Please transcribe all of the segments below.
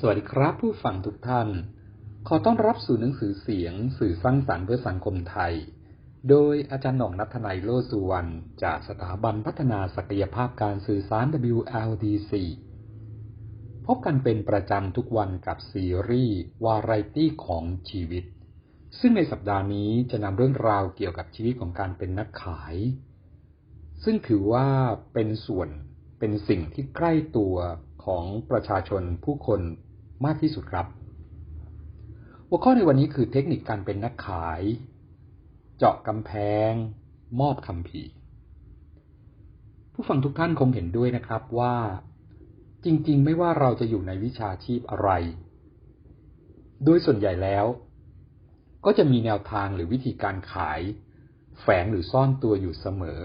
สวัสดีครับผู้ฟังทุกท่าน ขอต้อนรับสู่หนังสือเสียง สื่อสร้างสรรค์เพื่อสังคมไทย โดยอาจารย์หน่องนัทนายโลสุวรรณจากสถาบันพัฒนาศักยภาพการสื่อสาร WLDC พบกันเป็นประจำทุกวันกับซีรีส์วาไรตี้ของชีวิต ซึ่งในสัปดาห์นี้จะนำเรื่องราวเกี่ยวกับชีวิตของการเป็นนักขาย ซึ่งถือว่าเป็นส่วนเป็นสิ่งที่ใกล้ตัว ของประชาชนผู้คนมากที่สุดครับ หัวข้อในวันนี้คือเทคนิคการเป็นนักขาย เจาะกำแพง มอบคำพีผู้ฟังทุกท่านคงเห็นด้วยนะครับว่า จริงๆ ไม่ว่าเราจะอยู่ในวิชาชีพอะไร โดยส่วนใหญ่แล้ว ก็จะมีแนวทางหรือวิธีการขาย แฝงหรือซ่อนตัวอยู่เสมอ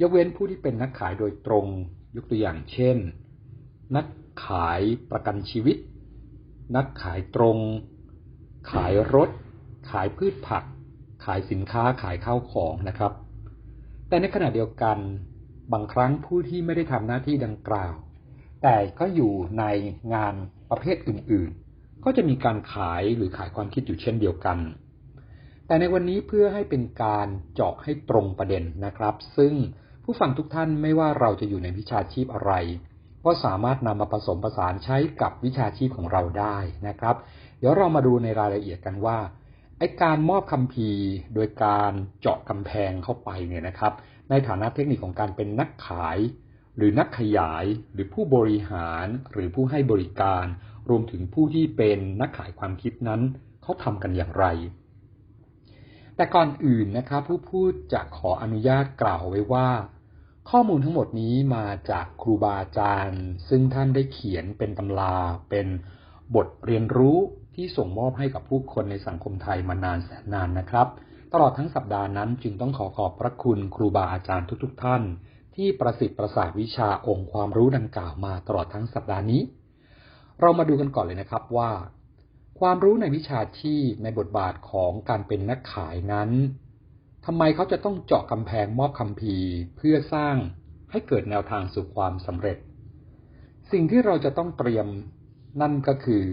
ยกเว้นผู้ที่เป็นนักขายโดยตรงยกตัวอย่างเช่น นักขายประกันชีวิต นักขายตรง ขายรถ ขายพืชผัก ขายสินค้าขายข้าวของนะครับ แต่ในขณะเดียวกันบางครั้งผู้ที่ไม่ได้ทำหน้าที่ดังกล่าว แต่ก็อยู่ในงานประเภทอื่นๆ ก็จะมีการขายหรือขายความคิดอยู่เช่นเดียวกัน แต่ในวันนี้เพื่อให้เป็นการเจาะให้ตรงประเด็นนะครับ ซึ่งผู้ฟังทุกท่านไม่ว่าเราจะอยู่ในวิชาชีพอะไร ก็สามารถนำมาผสมผสานใช้กับวิชาชีพของเราได้นะครับ เดี๋ยวเรามาดูในรายละเอียดกันว่าไอการมอบคำพีโดยการเจาะกำแพงเข้าไปเนี่ยนะครับ ในฐานะเทคนิคของการเป็นนักขาย หรือนักขยาย หรือผู้บริหารหรือผู้ให้บริการ รวมถึงผู้ที่เป็นนักขายความคิดนั้นเขาทำกันอย่างไร แต่ก่อนอื่นนะครับ ผู้พูดจะขออนุญาตกล่าวไว้ว่า ข้อมูลทั้งหมดนี้มาจากครูบาอาจารย์ ซึ่งท่านได้เขียนเป็นตำรา เป็นบทเรียนรู้ที่ส่งมอบให้กับผู้คนในสังคมไทยมานานแสนนานนะครับ ตลอดทั้งสัปดาห์นั้นจึงต้องขอขอบพระคุณครูบาอาจารย์ทุก ๆทท่าน ที่ประสิทธิ์ประสาทวิชาองค์ความรู้ดังกล่าวมาตลอดทั้งสัปดาห์นี้ เรามาดูกันก่อนเลยนะครับว่า ความรู้ในวิชาชีพในบทบาทของการเป็นนักขายนั้น ทำไมเขาจะต้องเจาะกำแพงมอบคำพีเพื่อสร้างให้เกิดแนวทางสู่ความสำเร็จ สิ่งที่เราจะต้องเตรียมนั่นก็คือ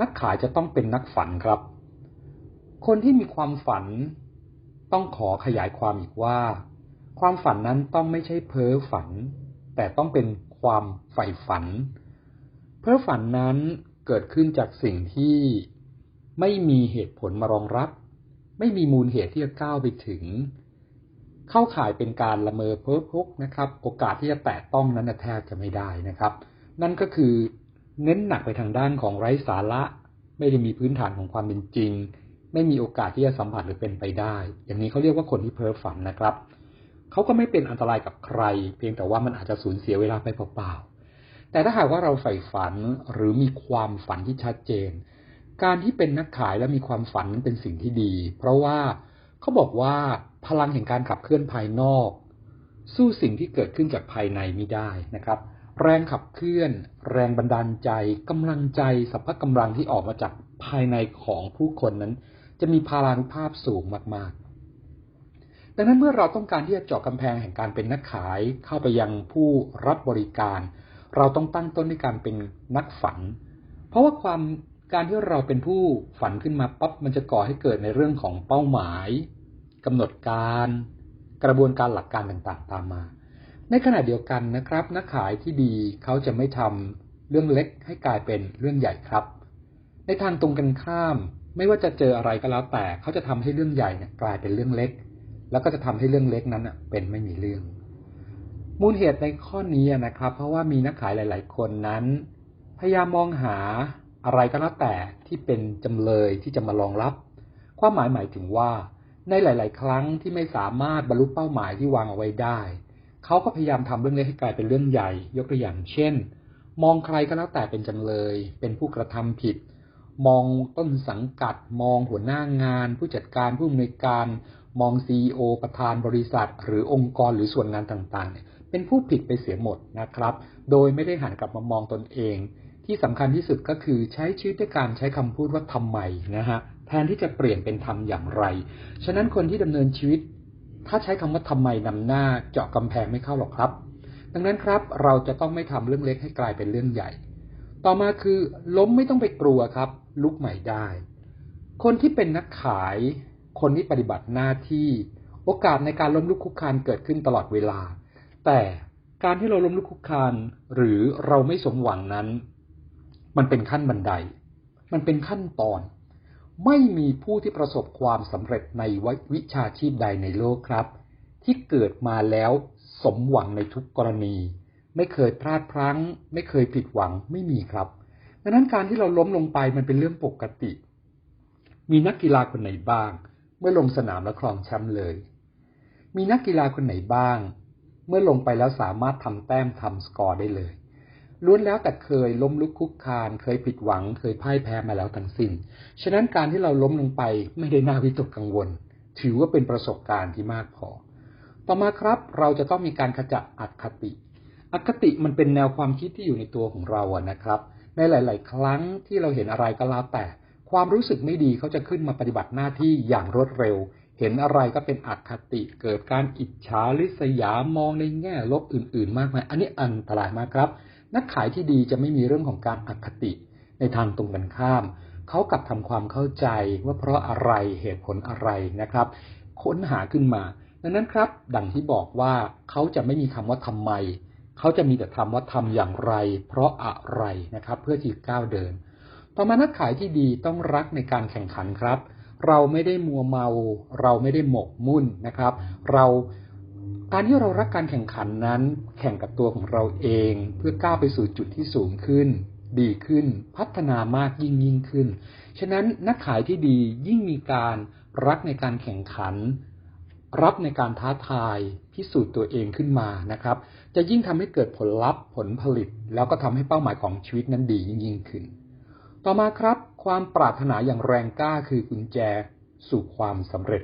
นักขายจะต้องเป็นนักฝันครับ คนที่มีความฝันต้องขอขยายความอีกว่า ความฝันนั้นต้องไม่ใช่เพ้อฝัน แต่ต้องเป็นความใฝ่ฝัน เพ้อฝันนั้นเกิดขึ้นจากสิ่งที่ไม่มีเหตุผลมารองรับ ไม่มีมูลเหตุที่จะก้าวไปถึง เข้าข่ายเป็นการละเมอเพ้อพกนะครับ โอกาสที่จะแตะต้องนั้นแทบจะไม่ได้นะครับ นั่นก็คือเน้นหนักไปทางด้านของไร้สาระ ไม่ได้มีพื้นฐานของความเป็นจริง ไม่มีโอกาสที่จะสัมผัสหรือเป็นไปได้ อย่างนี้เขาเรียกว่าคนที่เพ้อฝันนะครับเขาก็ไม่เป็นอันตรายกับใคร เพียงแต่ว่ามันอาจจะสูญเสียเวลาไปเปล่าๆแต่ถ้าหากว่าเราใฝ่ฝันหรือมีความฝันที่ชัดเจน การที่เป็นนักขายและมีความฝันนั้นเป็นสิ่งที่ดี เพราะว่าเขาบอกว่าพลังแห่งการขับเคลื่อนภายนอก สู้สิ่งที่เกิดขึ้นจากภายในไม่ได้นะครับ แรงขับเคลื่อน แรงบันดาลใจกำลังใจสัพพะกำลังที่ออกมาจากภายในของผู้คนนั้น จะมีพารานุภาพสูงมาก ๆ ดังนั้นเมื่อเราต้องการที่จะเจาะกำแพงแห่งการเป็นนักขายเข้าไปยังผู้รับบริการ เราต้องตั้งต้นด้วยการเป็นนักฝัน เพราะว่าความ การที่เราเป็นผู้ฝันขึ้นมาปั๊บมันจะก่อให้เกิดในเรื่องของเป้าหมายกำหนดการ กระบวนการหลักการต่างๆ ตามมา ในขณะเดียวกันนะครับ นักขายที่ดีเขาจะไม่ทำเรื่องเล็กให้กลายเป็นเรื่องใหญ่ครับ ในทางตรงกันข้าม ไม่ว่าจะเจออะไรก็แล้วแต่เขาจะทำให้เรื่องใหญ่เนี่ยกลายเป็นเรื่องเล็ก แล้วก็จะทำให้เรื่องเล็กนั้นเป็นไม่มีเรื่อง มูลเหตุในข้อนี้นะครับ เพราะว่ามีนักขายหลาย ๆ คนนั้น พยายามมองหา อะไรก็แล้วแต่ที่เป็นจำเลยที่จะมารองรับ ความหมายหมายถึงว่า ในหลาย ๆ ครั้งที่ไม่สามารถบรรลุเป้าหมายที่วางเอาไว้ได้ เขาก็พยายามทำเรื่องเล็กให้กลายเป็นเรื่องใหญ่ ยกตัวอย่างเช่น มองใครก็แล้วแต่เป็นจำเลย เป็นผู้กระทำผิด มองต้นสังกัด มองหัวหน้างาน ผู้จัดการผู้อำนวยการ มองซีอประธานบริษัท หรือองค์กรหรือส่วนงานต่าง ๆ เป็นผู้ผิดไปเสียหมดนะครับ โดยไม่ได้หันกลับมามองตนเอง ที่สำคัญที่สุดก็คือใช้ชีวิตด้วยการใช้คำพูดว่าทำไมนะฮะแทนที่จะเปลี่ยนเป็นทำอย่างไร ฉะนั้นคนที่ดำเนินชีวิต ถ้าใช้คำว่าทำไมนำหน้าเจาะกำแพงไม่เข้าหรอกครับ ดังนั้นครับเราจะต้องไม่ทำเรื่องเล็กให้กลายเป็นเรื่องใหญ่ ต่อมาคือล้มไม่ต้องไปกลัวครับ ลุกใหม่ได้ คนที่เป็นนักขาย คนที่ปฏิบัติหน้าที่ โอกาสในการล้มลุกคุกคานเกิดขึ้นตลอดเวลา แต่การที่เราล้มลุกคุกคานหรือเราไม่สมหวังนั้น มันเป็นขั้นบันได มันเป็นขั้นตอน ไม่มีผู้ที่ประสบความสำเร็จในวิชาชีพใดในโลกครับ ที่เกิดมาแล้วสมหวังในทุกกรณี ไม่เคยพลาดพลั้ง ไม่เคยผิดหวังไม่มีครับดังนั้นการที่เราล้มลงไปมันเป็นเรื่องปกติ มีนักกีฬาคนไหนบ้าง เมื่อลงสนามแล้วครองแชมป์เลย มีนักกีฬาคนไหนบ้าง เมื่อลงไปแล้วสามารถทำแต้มทำสกอร์ได้เลย ล้วนแล้วแต่เคยล้มลุกคุกคาน เคยผิดหวัง เคยพ่ายแพ้มาแล้วทั้งสิ้น ฉะนั้นการที่เราล้มลงไปไม่ได้น่าวิตกกังวล ถือว่าเป็นประสบการณ์ที่มากพอ ต่อมาครับเราจะต้องมีการขจัดอคติ อคติมันเป็นแนวความคิดที่อยู่ในตัวของเราอะนะครับ ในหลาย ๆ ครั้งที่เราเห็นอะไรก็แล้วแต่ ความรู้สึกไม่ดีเขาจะขึ้นมาปฏิบัติหน้าที่อย่างรวดเร็ว เห็นอะไรก็เป็นอคติ เกิดการอิจฉาริษยามองในแง่ลบอื่น ๆ มากมาย อันนี้อันตรายมากครับ นักขายที่ดีจะไม่มีเรื่องของการอคติในทางตรงกันข้าม เขากลับทำความเข้าใจว่าเพราะอะไรเหตุผลอะไรนะครับ ค้นหาขึ้นมา ดังนั้นครับ ดังที่บอกว่าเขาจะไม่มีคำว่าทำไม เขาจะมีแต่ทำว่าทำอย่างไร เพราะอะไรนะครับ เพื่อที่ก้าวเดิน ต่อมานักขายที่ดีต้องรักในการแข่งขันครับ เราไม่ได้มัวเมา เราไม่ได้หมกมุ่นนะครับ เรา การที่เรารักการแข่งขันนั้น แข่งกับตัวของเราเองเพื่อก้าวไปสู่จุดที่สูงขึ้น ดีขึ้น พัฒนามากยิ่งยิ่งขึ้น ฉะนั้นนักขายที่ดียิ่งมีการรักในการแข่งขัน รับในการท้าทายพิสูจน์ตัวเองขึ้นมานะครับ จะยิ่งทำให้เกิดผลลัพธ์ผลผลิต แล้วก็ทำให้เป้าหมายของชีวิตนั้นดียิ่งยิ่งขึ้น ต่อมาครับ ความปรารถนาอย่างแรงกล้าคือกุญแจสู่ความสำเร็จ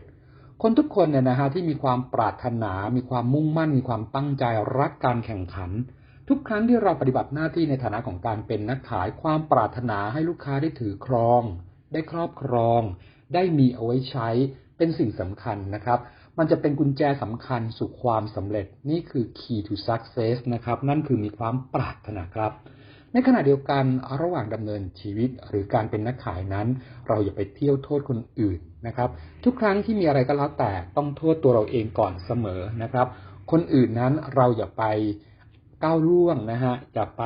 คนทุกคนเนี่ยนะฮะที่มีความปรารถนา มีความมุ่งมั่น มีความตั้งใจรักการแข่งขัน ทุกครั้งที่เราปฏิบัติหน้าที่ในฐานะของการเป็นนักขายความปรารถนาให้ลูกค้าได้ถือครอง ได้ครอบครอง ได้มีเอาไว้ใช้เป็นสิ่งสำคัญนะครับ มันจะเป็นกุญแจสำคัญสู่ความสำเร็จนี่คือ key to success นะครับ นั่นคือมีความปรารถนาครับ ในขณะเดียวกันระหว่างดำเนินชีวิตหรือการเป็นนักขายนั้น เราอย่าไปเที่ยวโทษคนอื่นนะครับ ทุกครั้งที่มีอะไรก็แล้วแต่ต้องโทษตัวเราเองก่อนเสมอนะครับ คนอื่นนั้นเราอย่าไปก้าวล่วงนะฮะอย่าไป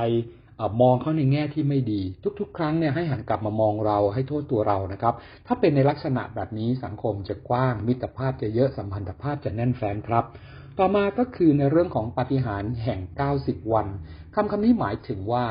มองเขาในแง่ที่ไม่ดี ทุก ๆ ครั้งเนี่ยให้หันกลับมามองเราให้โทษตัวเรานะครับ ถ้าเป็นในลักษณะแบบนี้สังคมจะกว้าง มิตรภาพจะเยอะสัมพันธภาพจะแน่นแฟ้นครับ ต่อมาก็คือในเรื่องของปฏิหารแห่ง 90 วันคำคำนี้หมายถึงว่า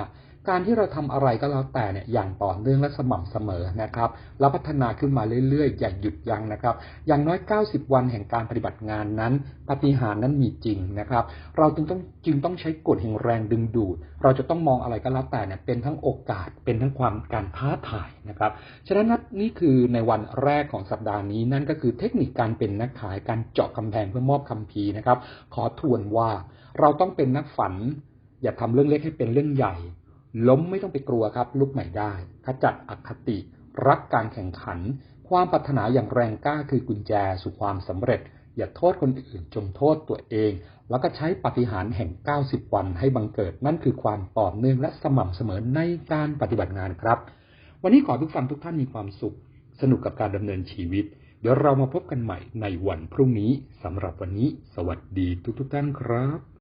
การที่เราทำอะไรก็แล้วแต่เนี่ยอย่างต่อเนื่องและสม่ำเสมอนะครับแล้วพัฒนาขึ้นมาเรื่อยๆ อย่าหยุดยั้งนะครับ อย่างน้อย 90 วันแห่งการปฏิบัติงานนั้นปฏิหารนั้นมีจริงนะครับ เราจึงต้องจึงต้องใช้กฎแห่งแรงดึงดูด เราจะต้องมองอะไรก็แล้วแต่เนี่ยเป็นทั้งโอกาสเป็นทั้งความการท้าทายนะครับฉะนั้นนี่คือในวันแรกของสัปดาห์นี้นั่นก็คือเทคนิคการเป็นนักขายการเจาะกำแพงเพื่อมอบคำพีนะครับ ขอทวนว่าเราต้องเป็นนักฝัน อย่าทำเรื่องเล็กให้เป็นเรื่องใหญ่ ล้มไม่ต้องไปกลัวครับ ลุกใหม่ได้ขจัดอคติ รักการแข่งขัน ความปรารถนาอย่างแรงกล้าคือกุญแจสู่ความสำเร็จ อย่าโทษคนอื่นจงโทษตัวเอง แล้วก็ใช้ปฏิหารแห่ง 90 วันให้บังเกิด นั่นคือความต่อเนื่องและสม่ำเสมอในการปฏิบัติงานครับ วันนี้ขอทุกฟังทุกท่านมีความสุข สนุกกับการดำเนินชีวิต เดี๋ยวเรามาพบกันใหม่ในวันพรุ่งนี้สำหรับวันนี้ สวัสดีทุกๆท่านครับ